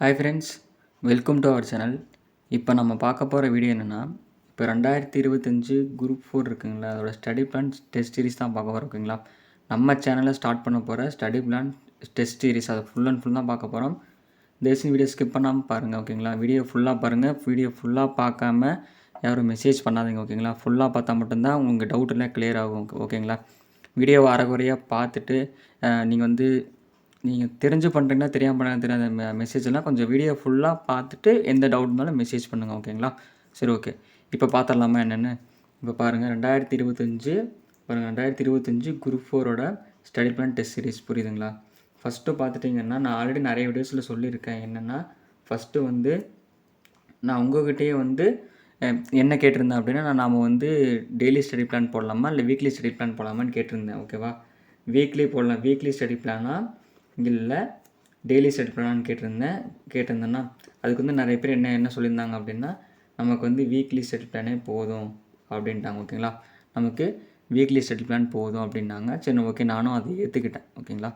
Hi friends welcome to our channel இப்போ நம்ம பார்க்க போகிற வீடியோ என்னென்னா இப்போ ரெண்டாயிரத்தி இருபத்தஞ்சு குரூப் ஃபோர் இருக்குங்களா? அதோட ஸ்டடி பிளான் டெஸ்ட் சீரிஸ் தான் பார்க்க போகிறோம் ஓகேங்களா? நம்ம சேனலில் ஸ்டார்ட் பண்ண போகிற ஸ்டடி பிளான் டெஸ்ட் சீரிஸ் அதை ஃபுல் அண்ட் ஃபுல் தான் பார்க்க போகிறோம் தேசிய வீடியோ ஸ்கிப் பண்ணாமல் பாருங்கள் ஓகேங்களா? வீடியோ ஃபுல்லாக பாருங்கள் வீடியோ ஃபுல்லாக பார்க்காம யாரும் மெசேஜ் பண்ணாதீங்க ஓகேங்களா? ஃபுல்லாக பார்த்தா மட்டும்தான் உங்கள் டவுட் எல்லாம் கிளியர் ஆகும் ஓகேங்களா? வீடியோவை அரைகுறையாக பார்த்துட்டு நீங்கள் வந்து நீங்கள் தெரிஞ்சு பண்ணுறீங்கன்னா தெரியாமல் பண்ண தெரியாத மெ மெசேஜ் எல்லாம் கொஞ்சம் வீடியோ ஃபுல்லாக பார்த்துட்டு எந்த டவுட் இருந்தாலும் மெசேஜ் பண்ணுங்கள் ஓகேங்களா சரி ஓகே இப்போ பார்த்துடலாமா என்னென்னு? இப்போ பாருங்கள் ரெண்டாயிரத்தி இருபத்தஞ்சு பாருங்கள் ரெண்டாயிரத்தி இருபத்தஞ்சு குரூப் ஃபோரோட ஸ்டடி பிளான் டெஸ்ட் சீரிஸ் புரியுதுங்களா? ஃபஸ்ட்டு பார்த்துட்டிங்கன்னா நான் ஆல்ரெடி நிறைய வீடியோஸில் சொல்லியிருக்கேன். என்னென்னா ஃபஸ்ட்டு வந்து நான் உங்ககிட்டயே வந்து என்ன கேட்டிருந்தேன் அப்படின்னா நான் நாம் வந்து டெய்லி ஸ்டடி பிளான் போடலாமா இல்லை வீக்லி ஸ்டடி பிளான் போடலாமான்னு கேட்டிருந்தேன் ஓகேவா வீக்லி போடலாம் வீக்லி ஸ்டடி பிளானா இல்லை டெய்லி செட் பிளானான்னு கேட்டிருந்தேன். கேட்டிருந்தேன்னா அதுக்கு வந்து நிறைய பேர் என்ன என்ன சொல்லியிருந்தாங்க அப்படின்னா நமக்கு வந்து வீக்லி செட் பிளானே போதும் அப்படின்ட்டாங்க ஓகேங்களா? நமக்கு வீக்லி செட் பிளான் போதும் அப்படின்னாங்க. சரி ஓகே நானும் அதை ஏற்றுக்கிட்டேன் ஓகேங்களா?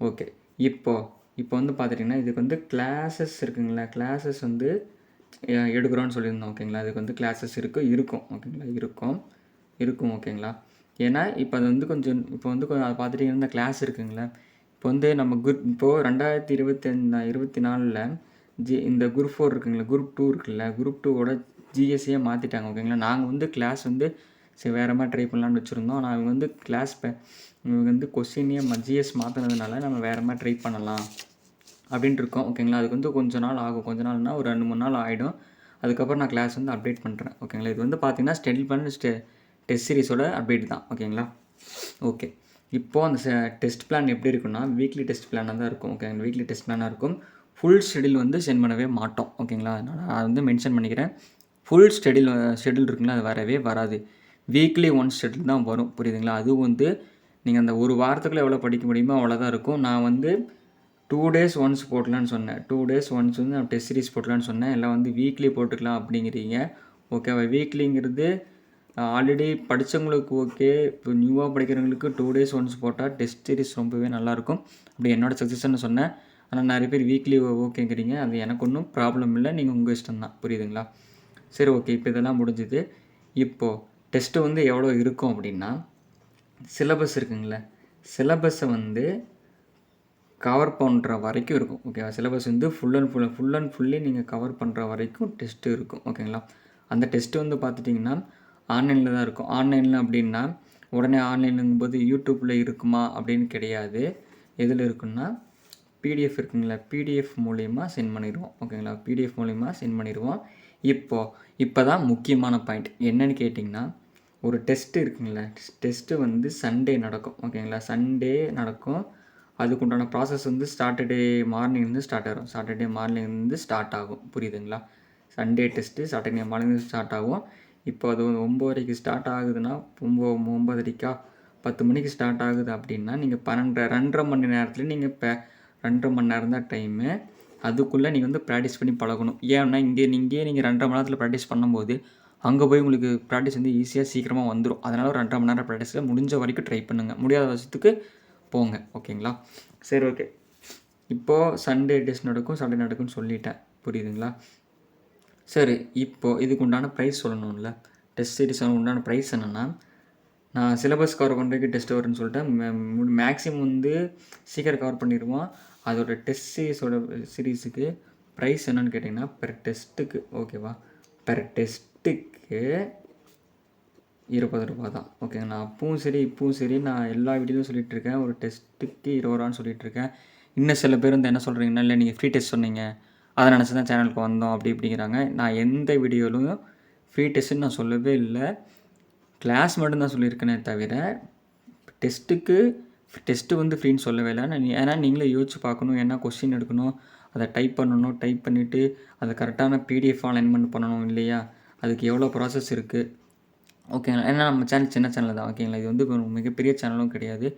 ஓகே இப்போ இப்போ வந்து பார்த்துட்டிங்கன்னா இதுக்கு வந்து கிளாஸஸ் இருக்குங்களா? கிளாஸஸ் வந்து எடுக்கிறோன்னு சொல்லியிருந்தோம் ஓகேங்களா? அதுக்கு வந்து கிளாஸஸ் இருக்குது இருக்கும் ஓகேங்களா? இருக்கும் இருக்கும் ஓகேங்களா? ஏன்னா இப்போ அது வந்து கொஞ்சம் இப்போ வந்து கொஞ்சம் அதை பார்த்துட்டிங்கன்னா கிளாஸ் இருக்குங்களா? இப்போ வந்து நம்ம குரூப் இப்போது ரெண்டாயிரத்தி இருபத்தி இருபத்தி நாலில் ஜி இந்த குரூப் ஃபோர் இருக்குங்களா குரூப் டூ இருக்குல்ல குரூப் டூவோட ஜிஎஸ்சியே மாற்றிட்டாங்க ஓகேங்களா நாங்கள் வந்து கிளாஸ் வந்து சரி வேறு மாதிரி ட்ரை பண்ணலான்னு வச்சுருந்தோம். ஆனால் அவங்க வந்து கிளாஸ் இவங்க வந்து கொஸ்டினே ஜிஎஸ் மாற்றினதுனால நம்ம வேறு மாதிரி ட்ரை பண்ணலாம் அப்படின்ட்டு இருக்கோம் ஓகேங்களா அதுக்கு வந்து கொஞ்ச நாள் ஆகும். கொஞ்ச நாள்னா ஒரு ரெண்டு மூணு நாள் ஆகிடும் அதுக்கப்புறம் நான் கிளாஸ் வந்து அப்டேட் பண்ணுறேன் ஓகேங்களா இது வந்து பார்த்திங்கன்னா ஸ்டெடி பண்ண ஸ்டெ டெஸ்ட் சீரிஸோட அப்டேட் தான் ஓகேங்களா ஓகே இப்போது அந்த டெஸ்ட் பிளான் எப்படி இருக்குன்னா வீக்லி டெஸ்ட் பிளானாக தான் இருக்கும் ஓகே வீக்லி டெஸ்ட் பிளானாக இருக்கும். ஃபுல் ஷெடியூல் வந்து சென்ட் பண்ணவே மாட்டோம் ஓகேங்களா நான் நான் வந்து மென்ஷன் பண்ணிக்கிறேன். ஃபுல் ஷெடியூல் ஷெடியூல் இருக்குங்களா? அது வரவே வராது. வீக்லி ஒன் ஷெடியூல் தான் வரும் புரியுதுங்களா? அதுவும் வந்து நீங்கள் அந்த ஒரு வாரத்துக்குள்ள எவ்வளோ படிக்க முடியுமோ அவ்வளோதான் இருக்கும். நான் வந்து டூ டேஸ் ஒன்ஸ் போடலான்னு சொன்னேன். டூ டேஸ் ஒன்ஸ் வந்து நான் டெஸ்ட் சீரிஸ் போட்டலான்னு சொன்னேன். எல்லாம் வந்து வீக்லி போட்டுக்கலாம் அப்படிங்கிறீங்க ஓகேவா வீக்லிங்கிறது ஆல்ரெடி படித்தவங்களுக்கு ஓகே இப்போ நியூவாக படிக்கிறவங்களுக்கு டூ டேஸ் ஒன்ஸ் போட்டால் டெஸ்ட் சீரிஸ் ரொம்பவே நல்லாயிருக்கும். அப்படி என்னோடய சஜஷன் சொன்னேன். ஆனால் நிறைய பேர் வீக்லி ஓகேங்கிறீங்க அது எனக்கு ஒன்றும் ப்ராப்ளம் இல்லை. நீங்கள் உங்கள் இஷ்டம் தான். புரியுதுங்களா? சரி ஓகே இப்போ இதெல்லாம் முடிஞ்சுது. இப்போது டெஸ்ட்டு வந்து எவ்வளோ இருக்கும் அப்படின்னா சிலபஸ் இருக்குங்களே. சிலபஸை வந்து கவர் பண்ணுற வரைக்கும் இருக்கும். ஓகேவா சிலபஸ் வந்து full and full full and fully நீங்கள் கவர் பண்ணுற வரைக்கும் டெஸ்ட்டு இருக்கும். ஓகேங்களா அந்த டெஸ்ட்டு வந்து பார்த்துட்டிங்கன்னா ஆன்லைனில் தான் இருக்கும். ஆன்லைனில் அப்படின்னா உடனே ஆன்லைனுங்கும்போது யூடியூப்பில் இருக்குமா அப்படின்னு கிடையாது. எதில் இருக்குன்னா பிடிஎஃப் இருக்குங்களா? பிடிஎஃப் மூலிமா சென்ட் பண்ணிடுவோம். ஓகேங்களா? பிடிஎஃப் மூலிமா சென்ட் பண்ணிடுவோம். இப்போது இப்போ தான் முக்கியமான பாயிண்ட் என்னன்னு கேட்டிங்கன்னா ஒரு டெஸ்ட்டு இருக்குங்களா. டெஸ்ட்டு வந்து சண்டே நடக்கும். ஓகேங்களா? சண்டே நடக்கும். அதுக்குண்டான ப்ராசஸ் வந்து சாட்டர்டே மார்னிங்லேருந்து ஸ்டார்ட் ஆகும் சாட்டர்டே மார்னிங்லேருந்து ஸ்டார்ட் ஆகும். புரியுதுங்களா? Sunday test Saturday morning start ஆகும். இப்போ அது ஒம்போதரைக்கு ஸ்டார்ட் ஆகுதுன்னா ஒம்பது ஒம்பதரைக்கா பத்து மணிக்கு ஸ்டார்ட் ஆகுது அப்படின்னா நீங்கள் பன்னெண்டரை ரெண்டரை மணி நேரத்தில் நீங்கள் இப்போ ரெண்டரை மணி நேரம் தான் டைமு அதுக்குள்ளே நீங்கள் வந்து ப்ராக்டிஸ் பண்ணி பழகணும். ஏன்னா இங்கே இங்கேயே நீங்கள் ரெண்டரை மணி நேரத்தில் ப்ராக்டிஸ் பண்ணும்போது அங்கே போய் உங்களுக்கு ப்ராக்டிஸ் வந்து ஈஸியாக சீக்கிரமாக வந்துடும் அதனால் ஒரு ரெண்டரை மணி நேரம் ப்ராக்டிஸில் முடிஞ்ச வரைக்கும் ட்ரை பண்ணுங்கள் முடியாத வருஷத்துக்கு போங்க. ஓகேங்களா? சரி ஓகே. இப்போது சண்டே டெஸ்ட் நடக்கும் சண்டே நடக்கும்னு சொல்லிட்டேன். புரியுதுங்களா? சரி இப்போது இதுக்கு உண்டான ப்ரைஸ் சொல்லணும்ல. டெஸ்ட் சீரிஸ் உண்டான ப்ரைஸ் என்னென்னா நான் சிலபஸ் கவர் பண்ணுறதுக்கு டெஸ்ட் வரும்னு சொல்லிட்டேன். மேக்ஸிமம் வந்து சீக்கிரம் கவர் பண்ணிடுவோம். அதோட டெஸ்ட் சீரிஸோட சீரீஸுக்கு ப்ரைஸ் என்னன்னு கேட்டிங்கன்னா பெர் டெஸ்ட்டுக்கு ஓகேவா பெர் டெஸ்ட்டுக்கு இருபது ரூபா தான். ஓகேங்க நான் அப்பவும் சரி இப்பவும் சரி நான் எல்லா வீடியோவும் சொல்லிகிட்டு இருக்கேன். ஒரு டெஸ்ட்டுக்கு இருபது ரூபான்னு சொல்லிகிட்டு இருக்கேன். இன்னும் சில பேர் வந்து என்ன சொல்கிறீங்கன்னா இல்லை நீங்கள் ஃப்ரீ டெஸ்ட் சொன்னீங்க. அதை நினச்சி தான் சேனலுக்கு வந்தோம் அப்படி இப்படிங்கிறாங்க. நான் எந்த வீடியோலையும் ஃப்ரீ டெஸ்ட்டுன்னு நான் சொல்லவே இல்லை. கிளாஸ் மட்டும்தான் சொல்லியிருக்கேனே தவிர டெஸ்ட்டுக்கு டெஸ்ட்டு வந்து ஃப்ரீன்னு சொல்லவே இல்லை. நான் ஏன்னா நீங்களே யோசிச்சு பார்க்கணும் என்ன கொஸ்டின் எடுக்கணும் அதை டைப் பண்ணணும் டைப் பண்ணிவிட்டு அதை கரெக்டான பிடிஎஃப் அலைன்மெண்ட் பண்ணணும் இல்லையா? அதுக்கு எவ்வளோ ப்ராசஸ் இருக்குது ஓகேங்களா ஏன்னா நம்ம சேனல் சின்ன சேனல் தான் ஓகேங்களா இது வந்து மிகப்பெரிய சேனலும் கிடையாது.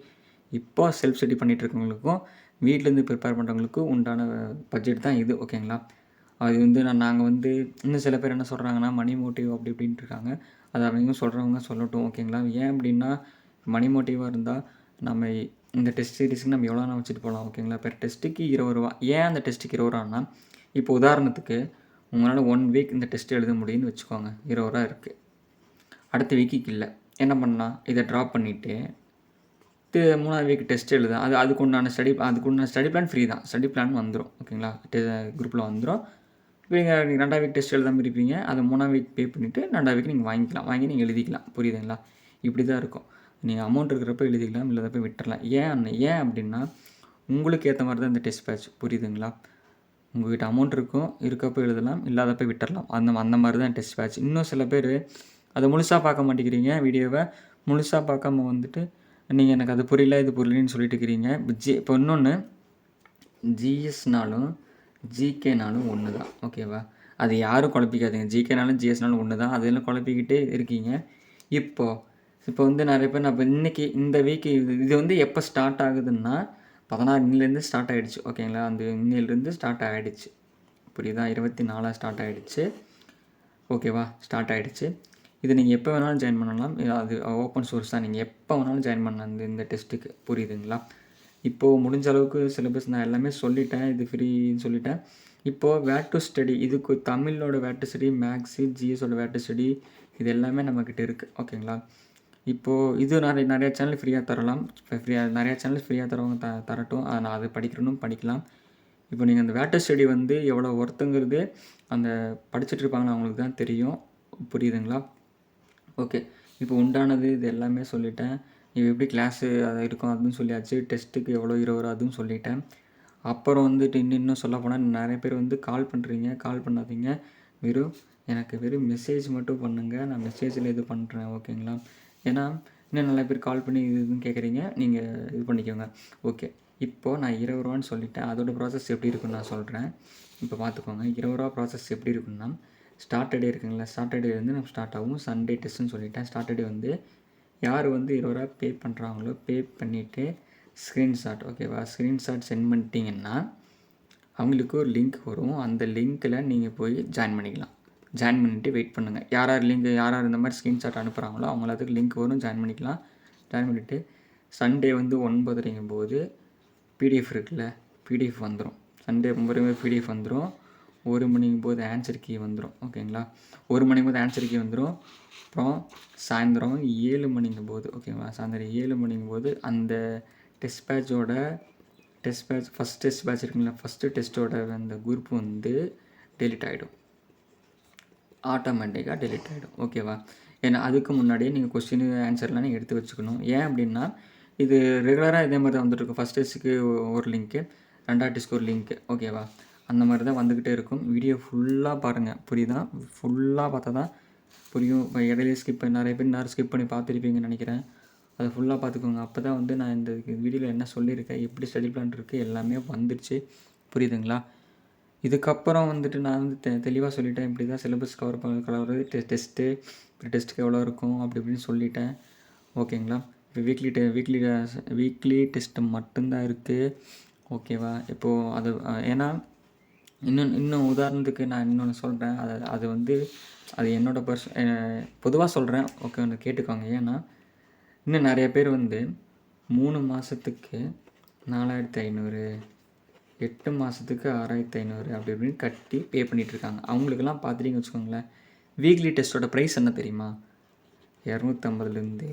இப்போ செல்ஃப் ஸ்டடி பண்ணிகிட்டு இருக்கவங்களுக்கும் வீட்டிலேருந்து ப்ரிப்பேர் பண்ணுறவங்களுக்கும் உண்டான பட்ஜெட் தான் இது ஓகேங்களா அது வந்து நான் நாங்கள் வந்து இன்னும் சில பேர் என்ன சொல்கிறாங்கன்னா மணி மோட்டிவ் அப்படி இப்படின்ட்டு இருக்காங்க. அது அவங்க சொல்கிறவங்க சொல்லட்டும் ஓகேங்களா ஏன் அப்படின்னா மணி மோட்டிவாக இருந்தால் நம்ம இந்த டெஸ்ட் சீரிஸ்க்கு நம்ம எவ்வளோ நான் வச்சுட்டு போகலாம் ஓகேங்களா பெர் டெஸ்ட்டுக்கு இருபது ரூபா. ஏன் அந்த டெஸ்ட்டுக்கு இருபது ரூபான்னா இப்போ உதாரணத்துக்கு உங்களால் ஒன் வீக் இந்த டெஸ்ட் எழுத முடியும்னு வச்சுக்கோங்க. இருபது ரூபா இருக்குது அடுத்த வீக்குக்கு இல்லை. என்ன பண்ணலாம்? இதை ட்ராப் பண்ணிவிட்டு மூணாவது வீக் டெஸ்ட் எழுத அது அதுக்கு உண்டான ஸ்டடி அதுக்கு உண்டான ஸ்டடி பிளான் ஃப்ரீ தான் ஸ்டடி பிளான் வந்துடும் ஓகேங்களா குரூப்பில் வந்துடும் இப்போ நீங்கள் நீங்கள் ரெண்டாவது வீக் டெஸ்ட் எழுதாமல் இருப்பீங்க. அதை மூணாவது வீக் பே பண்ணிவிட்டு ரெண்டாவது வீக் நீங்கள் வாங்கிக்கலாம். வாங்கி நீங்கள் எழுதிக்கலாம். புரியுதுங்களா? இப்படி தான் இருக்கும். நீங்கள் அமௌண்ட் இருக்கிறப்ப எழுதிக்கலாம் இல்லாதப்ப விட்டுறலாம். ஏன் அண்ணன் ஏன் அப்படின்னா உங்களுக்கு ஏற்ற மாதிரி தான் இந்த டெஸ்ட் பேட்ச் புரியுதுங்களா? உங்கள்கிட்ட அமௌண்ட் இருக்கும். இருக்கப்போ எழுதலாம் இல்லாதப்ப விட்டுறலாம். அந்த அந்த மாதிரி தான் டெஸ்ட் பேட்ச் இன்னும் சில பேர் அதை முழுசாக பார்க்க மாட்டேங்கிறீங்க வீடியோவை முழுசாக பார்க்காம வந்துட்டு நீங்கள் எனக்கு அது புரியல இது புரியலன்னு சொல்லிட்டு இருக்கிறீங்க. இப்போ ஜி இப்போ இன்னொன்று ஜிஎஸ்னாலும் ஜிகேனாலும் ஒன்று தான் ஓகேவா அது யாரும் குழப்பிக்காதீங்க. ஜிகேனாலும் ஜிஎஸ்னாலும் ஒன்று தான் அதெல்லாம் குழப்பிக்கிட்டே இருக்கீங்க? இப்போ இப்போ வந்து நிறைய பேர் நான் இப்போ இன்றைக்கி இந்த வீக்கு இது இது வந்து எப்போ ஸ்டார்ட் ஆகுதுன்னா பதினாறு இன்னிலேருந்து ஸ்டார்ட் ஆகிடுச்சு ஓகேங்களா அந்த இன்னிலேருந்து ஸ்டார்ட் ஆகிடுச்சு புரியுதா? இருபத்தி நாலாக ஸ்டார்ட் ஆகிடுச்சு ஓகேவா ஸ்டார்ட் ஆகிடுச்சு இது நீங்கள் எப்போ வேணாலும் ஜாயின் பண்ணலாம். அது ஓப்பன் சோர்ஸ் தான். நீங்கள் எப்போ வேணாலும் ஜாயின் பண்ணலாம். இந்த இந்த டெஸ்ட்டுக்கு புரியுதுங்களா? இப்போது முடிஞ்ச அளவுக்கு சிலபஸ் நான் எல்லாமே சொல்லிட்டேன். இது ஃப்ரீன்னு சொல்லிட்டேன். இப்போது வேட் டு ஸ்டடி இதுக்கு தமிழோட வேட் டு ஸ்டடி மேக்ஸு ஜிஎஸோட வேட் டு ஸ்டடி இது எல்லாமே நம்மக்கிட்ட இருக்குது ஓகேங்களா? இப்போது இது நிறைய நிறைய சேனல் ஃப்ரீயாக தரலாம். ஃப்ரீயாக நிறையா சேனல் ஃப்ரீயாக தரவங்க த தரட்டும். அதை நான் அதை படிக்கணும் படிக்கலாம். இப்போ நீங்கள் அந்த வேட்டர் ஸ்டடி வந்து எவ்வளோ ஒருத்தங்கிறது அந்த படிச்சுட்டு இருப்பாங்களா அவங்களுக்கு தான் தெரியும். புரியுதுங்களா? ஓகே. இப்போ உண்டானது இது எல்லாமே சொல்லிட்டேன். இப்போ எப்படி கிளாஸு அது இருக்கும் அதுவும் சொல்லியாச்சு. டெஸ்ட்டுக்கு எவ்வளோ இருபது ரூபா அதுவும் சொல்லிட்டேன். அப்புறம் வந்துட்டு இன்னும் இன்னும் சொல்ல போனால் நிறைய பேர் வந்து கால் பண்ணுறீங்க கால் பண்ணாதீங்க. வெறும் எனக்கு வெறும் மெசேஜ் மட்டும் பண்ணுங்கள் நான் மெசேஜில் இது பண்ணுறேன் ஓகேங்களா ஏன்னா இன்னும் நிறைய பேர் கால் பண்ணி இது இதுன்னு கேட்குறீங்க நீங்கள் இது பண்ணிக்கோங்க. ஓகே இப்போது நான் இருபது ரூபான்னு சொல்லிட்டேன். அதோடய ப்ராசஸ் எப்படி இருக்குன்னு நான் சொல்கிறேன் இப்போ பார்த்துக்கோங்க. இருபது ரூபா ப்ராசஸ் எப்படி இருக்குன்னா ஸ்டார்டடே இருக்குங்களா சாட்டர்டே வந்து நம்ம ஸ்டார்ட் ஆகும். சண்டே டெஸ்ட்டுன்னு சொல்லிட்டேன். ஸ்டார்டடே வந்து யார் வந்து இருபது ரூபா பே பண்ணுறாங்களோ பே பண்ணிவிட்டு ஸ்க்ரீன்ஷாட் ஓகேவா ஸ்க்ரீன்ஷாட் சென்ட் பண்ணிட்டீங்கன்னா அவங்களுக்கு ஒரு லிங்க் வரும். அந்த லிங்க்கில் நீங்கள் போய் ஜாயின் பண்ணிக்கலாம். ஜாயின் பண்ணிவிட்டு வெயிட் பண்ணுங்கள் யார் யார் லிங்க் யார் யார் இந்த மாதிரி ஸ்க்ரீன்ஷாட் அனுப்புகிறாங்களோ அவங்கள அதுக்கு லிங்க் வரும். ஜாயின் பண்ணிக்கலாம். ஜாயின் பண்ணிவிட்டு சண்டே வந்து ஒன்பதரைங்கும் போது பிடிஎஃப் இருக்குல்ல பிடிஎஃப் வந்துடும் சண்டே ஒன்பது பிடிஎஃப் வந்துடும் ஒரு மணிக்கு போது ஆன்சர் கீ வந்துடும் ஓகேங்களா ஒரு மணிக்கு போது ஆன்சர் கீ வந்துடும் அப்புறம் சாயந்தரம் ஏழு மணிங்க போது ஓகேவா சாயந்தரம் ஏழு மணிங்கும் போது அந்த test பேட்சோட test batch first test batch இருக்குங்களா ஃபஸ்ட்டு டெஸ்ட்டோட அந்த குரூப் வந்து டெலிட் ஆகிடும் ஆட்டோமேட்டிக்காக டெலிட் ஆகிடும் ஓகேவா ஏன்னா அதுக்கு முன்னாடியே நீங்கள் கொஸ்டின் ஆன்சர்லாம் நீங்கள் எடுத்து வச்சுக்கணும். ஏன் அப்படின்னா இது ரெகுலராக இதே மாதிரி தான் வந்துட்டு இருக்கும் ஃபஸ்ட் டெஸ்ட்டுக்கு ஒரு லிங்க்கு ரெண்டாவது டெஸ்ட்க்கு ஒரு லிங்க்கு ஓகேவா அந்த மாதிரி தான் வந்துக்கிட்டே இருக்கும். வீடியோ ஃபுல்லாக பாருங்கள் புரியுதா? ஃபுல்லாக பார்த்தா தான் புரியும். இப்போ இடையிலே ஸ்கிப் பண்ணி நிறைய பேர் நேரம் ஸ்கிப் பண்ணி பார்த்துருப்பீங்கன்னு நினைக்கிறேன். அதை ஃபுல்லாக பார்த்துக்கோங்க. அப்போ தான் வந்து நான் இந்த வீடியோவில் என்ன சொல்லியிருக்கேன் எப்படி ஸ்டடி பிளான் இருக்குது எல்லாமே வந்துடுச்சு புரியுதுங்களா? இதுக்கப்புறம் வந்துட்டு நான் வந்து தெ தெளிவாக சொல்லிட்டேன். இப்படி தான் சிலபஸ் கவர் பண்ண கலர் டெ டெஸ்ட்டு டெஸ்ட்டுக்கு எவ்வளோ இருக்கும் அப்படி இப்படின்னு சொல்லிட்டேன். ஓகேங்களா? இப்போ வீக்லி டெ வீக்லி வீக்லி டெஸ்ட்டு மட்டும்தான் இருக்குது ஓகேவா? இப்போது அது ஏன்னா இன்னும் இன்னும் உதாரணத்துக்கு நான் இன்னொன்று சொல்கிறேன் அது அது வந்து அது என்னோடய பர்ஸ் பொதுவாக சொல்கிறேன் ஓகே ஒன்று கேட்டுக்கோங்க. ஏன்னா இன்னும் நிறைய பேர் வந்து மூணு மாதத்துக்கு நாலாயிரத்தி ஐநூறு எட்டு மாதத்துக்கு ஆறாயிரத்தி ஐநூறு அப்படி இப்படின்னு கட்டி பே பண்ணிகிட்ருக்காங்க அவங்களுக்கெல்லாம் பார்த்துட்டிங்க வச்சுக்கோங்களேன். வீக்லி டெஸ்ட்டோட ப்ரைஸ் என்ன தெரியுமா? இரநூத்தம்பதுலேருந்து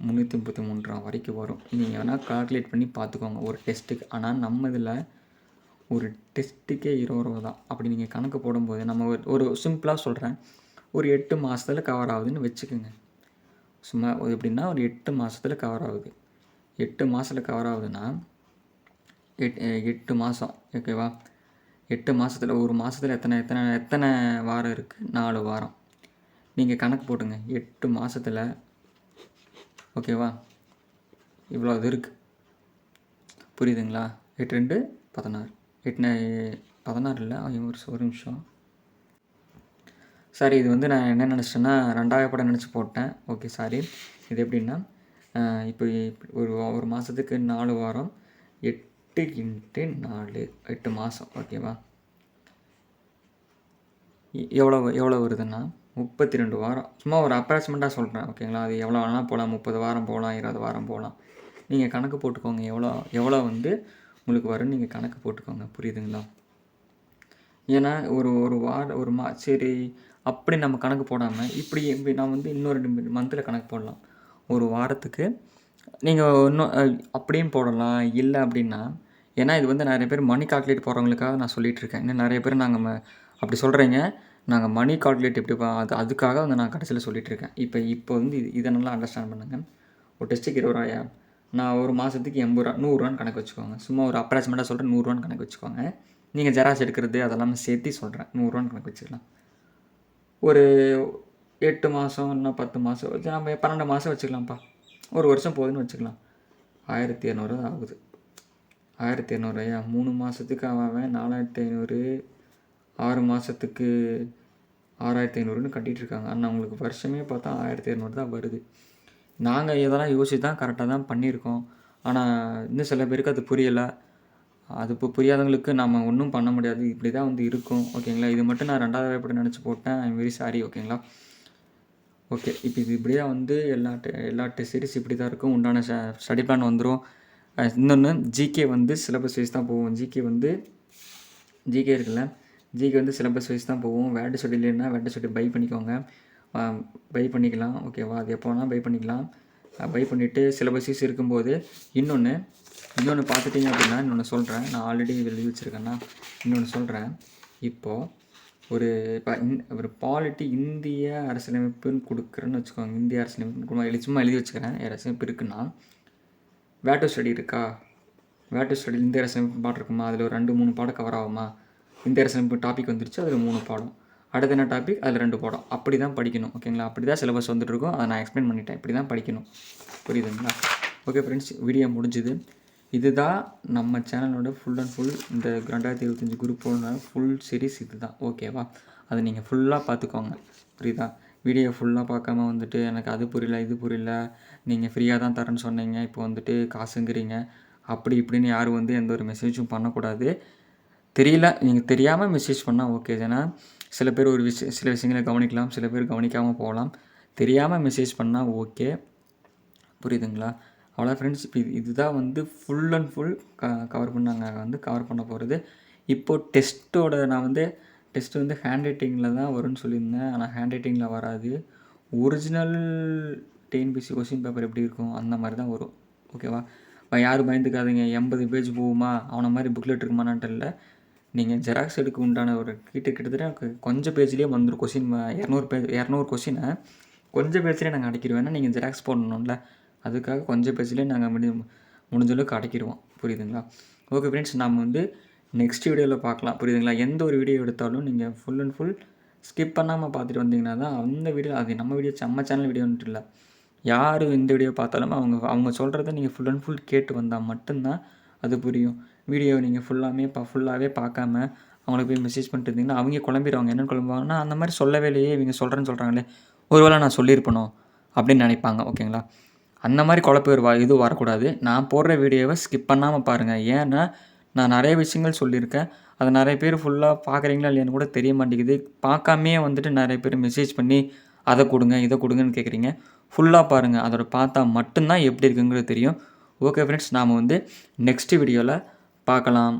முந்நூற்றி முப்பத்தி மூணு ரூபா வரைக்கும் வரும். நீங்கள் வேணால் கால்குலேட் பண்ணி பார்த்துக்கோங்க ஒரு டெஸ்ட்டுக்கு ஆனால் நம்ம இதில் ஒரு டெஸ்ட்டுக்கே இருபது ரூபா தான். அப்படி நீங்கள் கணக்கு போடும்போது நம்ம ஒரு ஒரு சிம்பிளாக சொல்கிறேன் ஒரு எட்டு மாதத்தில் கவர் ஆகுதுன்னு வச்சுக்கோங்க. சும்மா ஒரு எப்படின்னா ஒரு எட்டு மாதத்தில் கவர் ஆகுது. எட்டு மாதத்தில் கவர் ஆகுதுன்னா எட் எட்டு மாதம் ஓகேவா எட்டு மாதத்தில் ஒரு மாதத்தில் எத்தனை எத்தனை எத்தனை வாரம் இருக்குது நாலு வாரம். நீங்கள் கணக்கு போட்டுங்க. எட்டு மாதத்தில் ஓகேவா இவ்வளோ இது இருக்குது புரியுதுங்களா? எட்டு ரெண்டு பதினாறு. எட்டு ந- பதினாறு இல்லை ஒரு ஒரு நிமிஷம். சாரி இது வந்து நான் என்ன நினச்சேன்னா ரெண்டாவது படம் நினச்சி போட்டேன். ஓகே சாரி இது எப்படின்னா இப்போ ஒரு ஒரு மாதத்துக்கு நாலு வாரம் எட்டு இன்ட்டு நாலு எட்டு மாதம் ஓகேவா எவ்வளோ எவ்வளோ வருதுன்னா முப்பத்தி ரெண்டு வாரம். சும்மா ஒரு அப்ராக்சிமெண்ட்டாக சொல்கிறேன் ஓகேங்களா அது எவ்வளோ வேணால் போகலாம் முப்பது வாரம் போகலாம் இருபது வாரம் போகலாம் நீங்கள் கணக்கு போட்டுக்கோங்க எவ்வளோ எவ்வளோ வந்து உங்களுக்கு வரும்னு நீங்கள் கணக்கு போட்டுக்கோங்க. புரியுதுங்களா? ஏன்னா ஒரு ஒரு வார ஒரு மா சரி அப்படி நம்ம கணக்கு போடாமல் இப்படி இப்படி நான் வந்து இன்னொரு ரெண்டு மந்தில் கணக்கு போடலாம். ஒரு வாரத்துக்கு நீங்கள் இன்னும் அப்படியும் போடலாம். இல்லை அப்படின்னா ஏன்னா இது வந்து நிறைய பேர் மணி கால்குலேட் போகிறவங்களுக்காக நான் சொல்லிகிட்டு இருக்கேன் இன்னும் நிறைய பேர் நாங்கள் அப்படி சொல்கிறீங்க நாங்கள் மணி கால்குலேட் எப்படி பா- அது அதுக்காக வந்து நான் கடைசியில் சொல்லிகிட்டு இருக்கேன் இப்போ இப்போ வந்து இது இதை நல்லா அண்டர்ஸ்டாண்ட் பண்ணுங்கள் ஒரு டெஸ்ட்டுக்கு இருபதாயிரம். நான் ஒரு மாதத்துக்கு எண்பது ரூபா நூறுரூவான்னு கணக்கு வச்சுக்கோங்க. சும்மா ஒரு அப்ராக்சிமேட்டாக சொல்கிறேன் நூறுரூவான்னு கணக்கு வச்சுக்கோங்க. நீங்கள் ஜெராக்ஸ் எடுக்கிறது அதெல்லாமே சேர்த்து சொல்கிறேன் நூறுரூவான்னு கணக்கு வச்சுக்கலாம். ஒரு எட்டு மாதம் இன்னும் பத்து மாதம் நம்ம பன்னெண்டு மாதம் வச்சுக்கலாம்ப்பா. ஒரு வருஷம் போகுதுன்னு வச்சுக்கலாம். ஆயிரத்தி இரநூறுவா ஆகுது. ஆயிரத்தி இரநூறுவாயா மூணு மாதத்துக்கு அவன் நாலாயிரத்தி ஐநூறு ஆறு மாதத்துக்கு ஆறாயிரத்தி ஐநூறுன்னு கட்டிகிட்டு இருக்காங்க. ஆனால் உங்களுக்கு வருஷமே பார்த்தா ஆயிரத்தி இரநூறு தான் வருது. நாங்கள் இதெல்லாம் யோசித்து தான் கரெக்டாக தான் பண்ணியிருக்கோம். ஆனால் இன்னும் சில பேருக்கு அது புரியலை. அது இப்போ புரியாதவங்களுக்கு நம்ம ஒன்றும் பண்ண முடியாது. இப்படி தான் வந்து இருக்கும். ஓகேங்களா இது மட்டும் நான் ரெண்டாவது எப்படி நினச்சி போட்டேன். ஐம் வெரி சாரி ஓகேங்களா ஓகே இப்போ இது இப்படி தான் வந்து எல்லா டெ எல்லா டெஸ்ட் சீரிஸ் இப்படி தான் இருக்கும். உண்டான ஸ்டடி பிளான் வந்துடும் இன்னொன்று ஜிகே வந்து சிலபஸ் வைஸ் தான் போகும். ஜிகே வந்து ஜிகே இருக்குல்ல? ஜிகே வந்து சிலபஸ் வைஸ் தான் போகும். வேட்டு ஸ்டடி இல்லைன்னா வேட்டு ஸ்டடி பை பண்ணிக்கோங்க. பை பண்ணிக்கலாம். ஓகேவா அது எப்போ வேணால் பை பண்ணிக்கலாம் பை பண்ணிவிட்டு சிலபஸ் இருக்கும்போது இன்னொன்று இன்னொன்று பார்த்துட்டிங்க அப்படின்னா இன்னொன்று சொல்கிறேன் நான் ஆல்ரெடி எழுதி வச்சுருக்கேன்னா இன்னொன்று சொல்கிறேன் இப்போது ஒரு இப்போ இந் ஒரு பாலிட்டி இந்திய அரசியலமைப்புன்னு கொடுக்குறேன்னு வச்சுக்கோங்க. இந்திய அரசியலமைப்பு எழுதி சும்மா எழுதி வச்சுக்கிறேன். அரசியமைப்பு இருக்குன்னா வேட்டோ ஸ்டடி இருக்கா? வேட்டோ ஸ்டடி இந்திய அரசியலமைப்பு பாடம் இருக்குமா? அதில் ஒரு ரெண்டு மூணு பாடம் கவர் ஆகுமா? இந்திய அரசியலமைப்பு டாபிக் வந்துருச்சு அதில் மூணு பாடம். அடுத்த என்ன டாபிக் அதில் ரெண்டு போடும் அப்படி தான் படிக்கணும். ஓகேங்களா அப்படி தான் சிலபஸ் வந்துட்டு இருக்கும் அதை நான் எக்ஸ்பிளைன் பண்ணிட்டேன். இப்படி தான் படிக்கணும். புரியுதுங்களா? ஓகே ஃப்ரெண்ட்ஸ் வீடியோ முடிஞ்சுது. இதுதான் நம்ம சேனலோட ஃபுல் அண்ட் ஃபுல் இந்த ரெண்டாயிரத்தி இருபத்தஞ்சி குரூப்போட ஃபுல் சீரிஸ் இது தான் ஓகேவா அதை நீங்கள் ஃபுல்லாக பார்த்துக்கோங்க. புரியுதா? வீடியோ ஃபுல்லாக பார்க்காம வந்துட்டு எனக்கு அது புரியல இது புரியல நீங்கள் ஃப்ரீயாக தான் தரேன்னு சொன்னீங்க. இப்போ வந்துட்டு காசுங்கிறீங்க. அப்படி இப்படின்னு யாரும் வந்து எந்த ஒரு மெசேஜும் பண்ணக்கூடாது. தெரியல நீங்கள் தெரியாமல் மெசேஜ் பண்ணால் ஓகே ஏன்னா சில பேர் ஒரு விஷயம் சில விஷயங்களை கவனிக்கலாம் சில பேர் கவனிக்காமல் போகலாம். தெரியாமல் மெசேஜ் பண்ணால் ஓகே புரியுதுங்களா? அவ்வளோ ஃப்ரெண்ட்ஸ் இப்போ இது இதுதான் வந்து ஃபுல் அண்ட் ஃபுல் க கவர் பண்ணாங்க வந்து கவர் பண்ண போகிறது இப்போது டெஸ்ட்டோட நான் வந்து டெஸ்ட் வந்து ஹேண்ட் ரைட்டிங்கில் தான் வரும்னு சொல்லியிருந்தேன். ஆனால் ஹேண்ட் ரைட்டிங்கில் வராது ஒரிஜினல் டிஎன்பிசி கொஸ்டின் பேப்பர் எப்படி இருக்கும்? அந்த மாதிரி தான் வரும். ஓகேவா இப்போ யாரும் பயந்துக்காதீங்க. எண்பது பேஜ் போகுமா? அவனை மாதிரி புக்லெட் இருக்குமானான்ட்டு இல்லை நீங்கள் ஜெராக்ஸ் எடுக்க உண்டான ஒரு கிட்ட கிட்டத்தட்ட கொஞ்சம் பேஜ்லேயே வந்துடும் கொஷின் இரநூறு பேஜ் இரநூறு கொஷினை கொஞ்சம் பேஜ்லேயே நாங்கள் அடைக்கிடுவோம் ஏன்னா நீங்கள் ஜெராக்ஸ் போடணும்ல. அதுக்காக கொஞ்சம் பேஜ்லேயே நாங்கள் முடி முடிஞ்ச அளவுக்கு அடைக்கிடுவோம் புரியுதுங்களா? ஓகே ஃப்ரெண்ட்ஸ் நம்ம வந்து நெக்ஸ்ட் வீடியோவில் பார்க்கலாம். புரியுதுங்களா? எந்த ஒரு வீடியோ எடுத்தாலும் நீங்கள் ஃபுல் அண்ட் ஃபுல் ஸ்கிப் பண்ணாமல் பார்த்துட்டு வந்தீங்கன்னா தான் அந்த வீடியோ அது நம்ம வீடியோ நம்ம சேனல் வீடியோன்ட்டு இல்லை. யார் இந்த வீடியோ பார்த்தாலும் அவங்க அவங்க சொல்கிறத நீங்கள் ஃபுல் அண்ட் ஃபுல் கேட்டு வந்தால் மட்டும்தான் அது புரியும். வீடியோ நீங்கள் ஃபுல்லாமே பா ஃபுல்லாகவே பார்க்காம அவங்களுக்கு போய் மெசேஜ் பண்ணிட்டு இருந்தீங்கன்னா அவங்க குழம்பிடுவாங்க என்ன குழம்புவாங்கன்னா அந்த மாதிரி சொல்லவே இல்லையே இவங்க சொல்கிறேன்னு சொல்கிறாங்களே ஒருவேளை நான் சொல்லியிருப்பணும் அப்படின்னு நினைப்பாங்க ஓகேங்களா? அந்த மாதிரி குழப்பம் வ இது வரக்கூடாது. நான் போடுற வீடியோவை ஸ்கிப் பண்ணாமல் பாருங்கள் ஏன்னா நான் நிறைய விஷயங்கள் சொல்லியிருக்கேன். அதை நிறைய பேர் ஃபுல்லாக பார்க்குறீங்களா இல்லையான்னு கூட தெரிய மாட்டேங்குது. பார்க்காமே வந்துட்டு நிறைய பேர் மெசேஜ் பண்ணி அதை கொடுங்க இதை கொடுங்கன்னு கேட்குறீங்க. ஃபுல்லாக பாருங்கள் அதோட பார்த்தா மட்டும்தான் எப்படி இருக்குங்கிறது தெரியும். ஓகே ஃப்ரெண்ட்ஸ் நாம் வந்து நெக்ஸ்ட் வீடியோவில் பார்க்கலாம்.